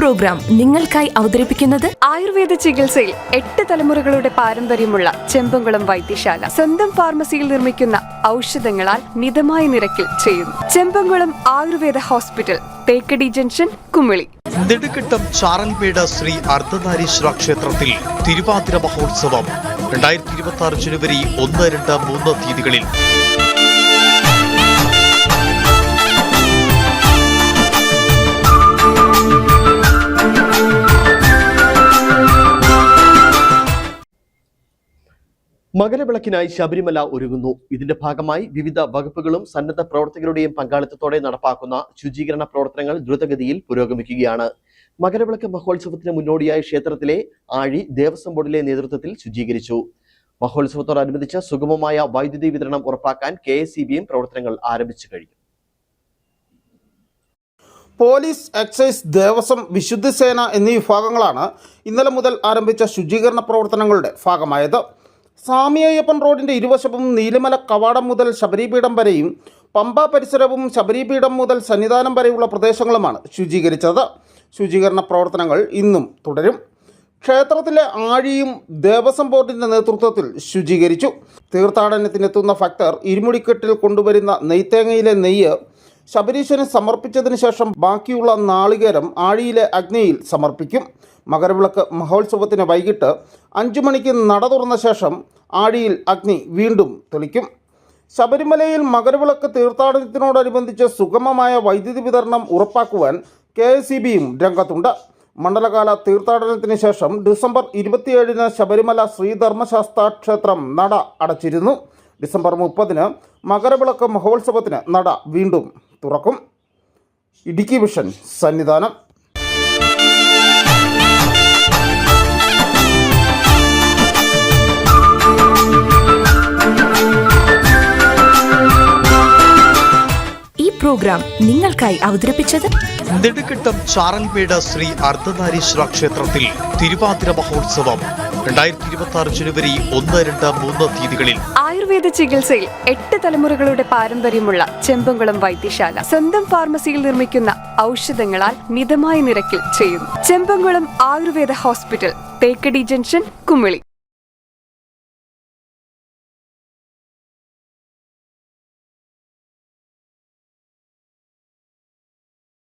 Programme നിങ്ങൾക്കായി അവതരിപ്പിക്കുന്നത് ആയുർവേദ ചികിത്സയിൽ എട്ട് തലമുറകളുടെ പാരമ്പര്യമുള്ള ചെമ്പങ്കുളം വൈദ്യശാല. സ്വന്തം ഫാർമസിയിൽ നിർമ്മിക്കുന്ന ഔഷധങ്ങളാൽ മിതമായ നിരക്കിൽ ചെയ്യുന്നു. Chembankulam Ayurveda hospital Thekkady junction Kumily. നെടുക്കിട്ടം Charalmedu Shri Ardhanarishvara ക്ഷേത്രത്തിൽ തിരുവാതിര മഹോത്സവം രണ്ടായിരത്തി ഇരുപത്തി ആറ് ജനുവരി ഒന്ന് രണ്ട് മൂന്ന് തീയതികളിൽ. മകരവിളക്കിനായി ശബരിമല ഒരുങ്ങുന്നു. ഇതിന്റെ ഭാഗമായി വിവിധ വകുപ്പുകളും സന്നദ്ധ പ്രവർത്തകരുടെയും പങ്കാളിത്തത്തോടെ നടപ്പാക്കുന്ന ശുചീകരണ പ്രവർത്തനങ്ങൾ ദ്രുതഗതിയിൽ പുരോഗമിക്കുകയാണ്. മകരവിളക്ക് മഹോത്സവത്തിന് മുന്നോടിയായി ക്ഷേത്രത്തിലെ ആഴി ദേവസ്വം ബോർഡിലെ നേതൃത്വത്തിൽ ശുചീകരിച്ചു. മഹോത്സവത്തോടനുബന്ധിച്ച് സുഗമമായ വൈദ്യുതി വിതരണം ഉറപ്പാക്കാൻ കെ പ്രവർത്തനങ്ങൾ ആരംഭിച്ചു കഴിഞ്ഞു. പോലീസ് എക്സൈസ് ദേവസ്വം വിശുദ്ധ സേന എന്നീ വിഭാഗങ്ങളാണ് ഇന്നലെ മുതൽ ആരംഭിച്ച ശുചീകരണ പ്രവർത്തനങ്ങളുടെ ഭാഗമായത്. സ്വാമിയയ്യപ്പൻ റോഡിന്റെ ഇരുവശവും നീലിമല കവാടം മുതൽ ശബരിപീഠം വരെയും പമ്പ പരിസരവും ശബരിപീഠം മുതൽ സന്നിധാനം വരെയുള്ള പ്രദേശങ്ങളുമാണ് ശുചീകരിച്ചത്. ശുചീകരണ പ്രവർത്തനങ്ങൾ ഇന്നും തുടരും. ക്ഷേത്രത്തിലെ ആഴിയും ദേവസ്വം ബോർഡിന്റെ നേതൃത്വത്തിൽ ശുചീകരിച്ചു. തീർത്ഥാടനത്തിനെത്തുന്ന ഭക്തർ ഇരുമുടിക്കെട്ടിൽ കൊണ്ടുവരുന്ന നെയ്ത്തേങ്ങയിലെ നെയ്യ് ശബരീശന് സമർപ്പിച്ചതിന് ശേഷം ബാക്കിയുള്ള നാളികേരം ആഴിയിലെ അഗ്നിയിൽ സമർപ്പിക്കും. മകരവിളക്ക് മഹോത്സവത്തിന് വൈകിട്ട് അഞ്ചു മണിക്ക് നട തുറന്ന ശേഷം ആഴിയിൽ അഗ്നി വീണ്ടും തെളിക്കും. ശബരിമലയിൽ മകരവിളക്ക് തീർത്ഥാടനത്തിനോടനുബന്ധിച്ച് സുഗമമായ വൈദ്യുതി വിതരണം ഉറപ്പാക്കുവാൻ കെ എസ് ഇ ബിയും രംഗത്തുണ്ട്. മണ്ഡലകാല തീർത്ഥാടനത്തിന് ശേഷം ഡിസംബർ ഇരുപത്തിയേഴിന് ശബരിമല ശ്രീധർമ്മശാസ്ത്ര ക്ഷേത്രം നട അടച്ചിരുന്നു. ഡിസംബർ മുപ്പതിന് മകരവിളക്ക് മഹോത്സവത്തിന് നട വീണ്ടും തുറക്കും. ഇടുക്കി വിഷൻ സന്നിധാനം. ഈ പ്രോഗ്രാം നിങ്ങൾക്കായി അവതരിപ്പിച്ചത് നെടുക്കട്ടം ചാറൽമേട് ശ്രീ അർദ്ധനാരീശ്വര ക്ഷേത്രത്തിൽ തിരുവാതിര മഹോത്സവം. രണ്ടായിരത്തി ഇരുപത്തി ആറ് ജനുവരി ഒന്ന് രണ്ട് മൂന്ന് തീയതികളിൽ ആയുർവേദ ചികിത്സയിൽ എട്ട് തലമുറകളുടെ പാരമ്പര്യമുള്ള ചെമ്പങ്കുളം വൈദ്യശാല സ്വന്തം ഫാർമസിയിൽ നിർമ്മിക്കുന്ന ഔഷധങ്ങളാൽ മിതമായ നിരക്കിൽ ചെയ്യുന്നു. Chembankulam Ayurveda hospital Thekkady junction Kumily.